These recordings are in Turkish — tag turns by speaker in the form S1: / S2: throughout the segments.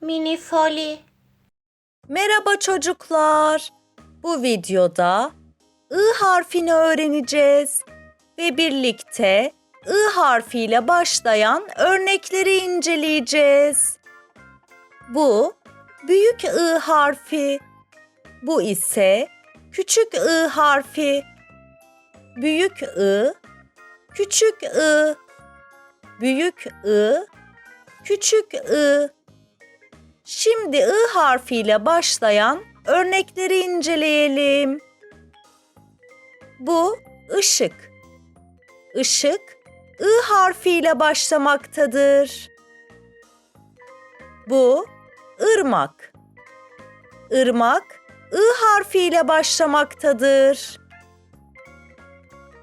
S1: Mini Foli.
S2: Merhaba çocuklar. Bu videoda I harfini öğreneceğiz ve birlikte I harfiyle başlayan örnekleri inceleyeceğiz. Bu büyük I harfi. Bu ise küçük I harfi. Büyük I, küçük I. Büyük I, küçük I. Şimdi I harfiyle başlayan örnekleri inceleyelim. Bu ışık. Işık I harfiyle başlamaktadır. Bu ırmak. Irmak I harfiyle başlamaktadır.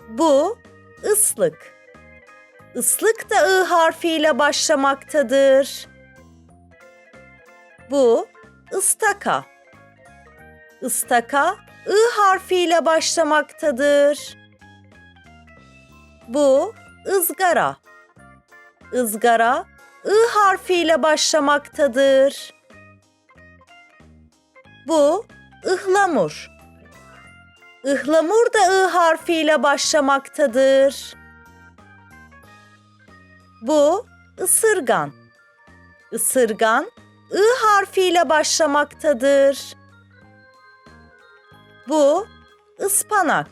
S2: Bu ıslık. Islık da I harfiyle başlamaktadır. Bu ıstaka. Istaka I harfiyle başlamaktadır. Bu ızgara. Izgara I harfiyle başlamaktadır. Bu ıhlamur. Ihlamur da I harfiyle başlamaktadır. Bu ısırgan. Isırgan I harfiyle başlamaktadır. Bu ıspanak.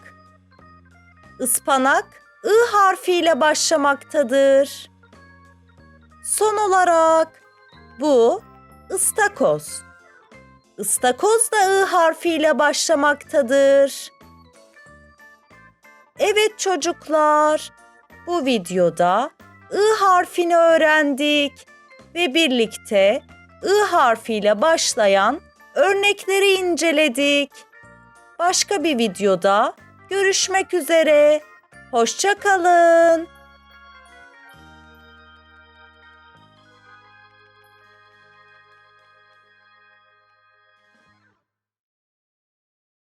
S2: Ispanak I harfiyle başlamaktadır. Son olarak bu ıstakoz. Istakoz da I harfiyle başlamaktadır. Evet çocuklar, bu videoda I harfini öğrendik ve birlikte I harfiyle başlayan örnekleri inceledik. Başka bir videoda görüşmek üzere. Hoşça kalın.